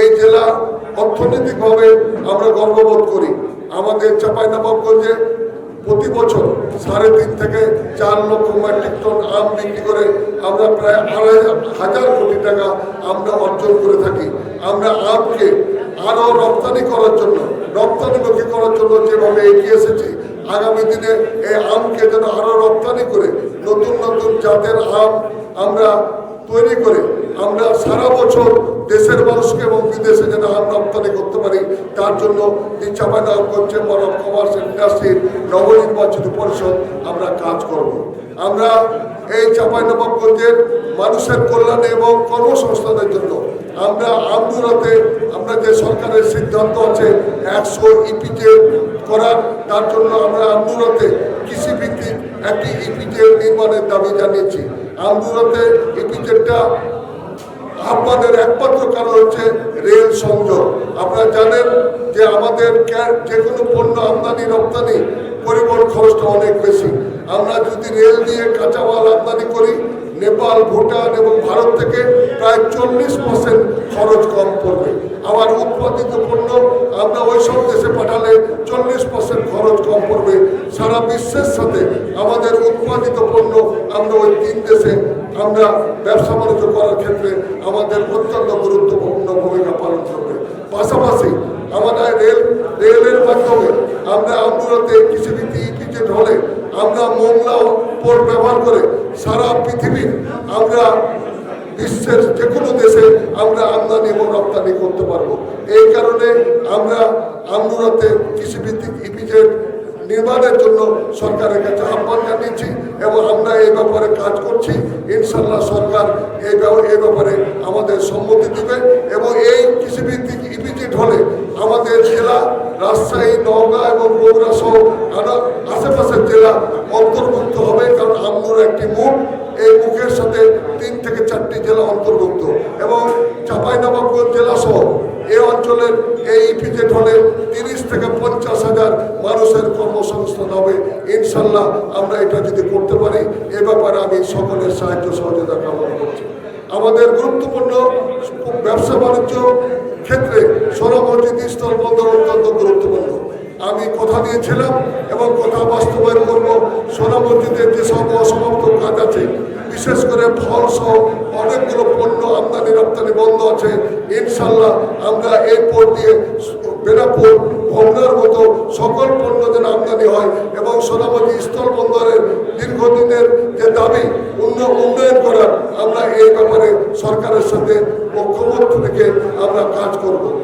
এই জেলা অর্থনৈতিকভাবে আমরা গর্ববোধ করি। আমাদের চাঁপাইনবাবগঞ্জে প্রতি বছর সাড়ে তিন থেকে চার লক্ষ মেট্রিক টন আম বিক্রি করে আমরা প্রায় আড়াই হাজার কোটি টাকা আমরা অর্জন করে থাকি। আমরা আমকে আরও রপ্তানি করার জন্য রপ্তানিমুখী করার জন্য যেভাবে এগিয়ে এসেছি, আগামী দিনে এই আমকে যেন আরও রপ্তানি করে নতুন নতুন জাতের আম আমরা তৈরি করে আমরা সারা বছর দেশের মানুষকে এবং বিদেশে যেন আম রপ্তানি করতে পারি, তার জন্য চাপাইনগর চেম্বার অফ কমার্স ইন্ডাস্ট্রির নবনির্বাচিত পরিষদ, আমরা কাজ করব। আমরা এই চাপাইনবাবগঞ্জের মানুষের কল্যাণে এবং কর্মসংস্থানের জন্য আমরা আমদুরাতে আমরা যে সরকারের সিদ্ধান্ত আছে, একশো ইপিজে করার, তার জন্য আমরা আমদুরাতে কৃষিভিত্তিক একটি ইপিজে নির্মাণের দাবি জানিয়েছি। আমদুরাতে ইপিজেটা আহ্বানের একমাত্র কারণ হচ্ছে রেল সংযোগ। আপনারা জানেন যে আমাদের যে কোনো পণ্য আমদানি, রপ্তানি, পরিবহন খরচটা অনেক বেশি। আমরা যদি রেল দিয়ে কাঁচামাল আমদানি করি, নেপাল, ভুটান এবং ভারত থেকে প্রায় চল্লিশ পার্সেন্ট খরচ কম পড়বে। আবার উৎপাদিত পণ্য আমরা ওই সব দেশে পাঠালে চল্লিশ পার্সেন্ট সারা বিশ্বের সাথে আমাদের উৎপাদিত পণ্য আমরা ওই তিন দেশে আমরা ব্যবসা বাণিজ্য করার ক্ষেত্রে আমাদের অত্যন্ত গুরুত্বপূর্ণ ভূমিকা পালন করবে। পাশাপাশি আমাদের রেল, রেলের মাধ্যমে আমরা আমদুরাতে কৃষিভিত্তি ইপিজেড হলে আমরা মোংলা পোর্ট ব্যবহার করে সারা পৃথিবীর আমরা বিশ্বের যে কোনো দেশে আমরা আমদানি এবং রপ্তানি করতে পারব। এই কারণে আমরা আমদুরাতে কৃষিভিত্তিক ইপিজেড নির্মাণের জন্য সরকারের কাছে আহ্বান জানিয়েছি এবং আমরা এই ব্যাপারে কাজ করছি। ইনশাল্লাহ সরকার এই ব্যাপারে আমাদের সম্মতি দিবে এবং এই কৃষিভিত্তিক ইপিজিট হলে আমাদের জেলা, রাজশাহী, নওগাঁ এবং বগুড়া সহ আরও আশেপাশের জেলা অন্তর্ভুক্ত হবে কারণ আমদুর একটি মুখ। এই মুখের সাথে তিন থেকে চারটি জেলা অন্তর্ভুক্ত এবং চাঁপাইনবাবগঞ্জ জেলা অঞ্চলের এই ইপিজেড হলে তিরিশ থেকে পঞ্চাশ হাজার মানুষের কর্মসংস্থান হবে। ইনশাল্লাহ আমরা এটা যদি করতে পারি, এ ব্যাপারে আমি সকলের সাহায্য সহযোগিতা কামনা করছি। আমাদের গুরুত্বপূর্ণ ব্যবসা বাণিজ্য ক্ষেত্রে সোনা মসজিদ স্থল বন্দর অত্যন্ত গুরুত্বপূর্ণ। আমি কথা দিয়েছিলাম এবং কথা বাস্তবায়ন করব। সোনা যে সব অসমাপ্ত কাজ আছে বিশেষ করে ফল সহ অনেকগুলো পণ্য আমদানি রপ্তানি বন্ধ আছে। ইনশাল্লাহ আমরা এই পোর্ট দিয়ে বেনাপুর ভোমনার মতো সকল পণ্য যেন আমদানি হয় এবং সোনামতি স্থল বন্দরের দীর্ঘদিনের যে দাবি, উন্ন- উন্নয়ন করার, আমরা এই ব্যাপারে সরকারের সাথে থেকে আমরা কাজ করব।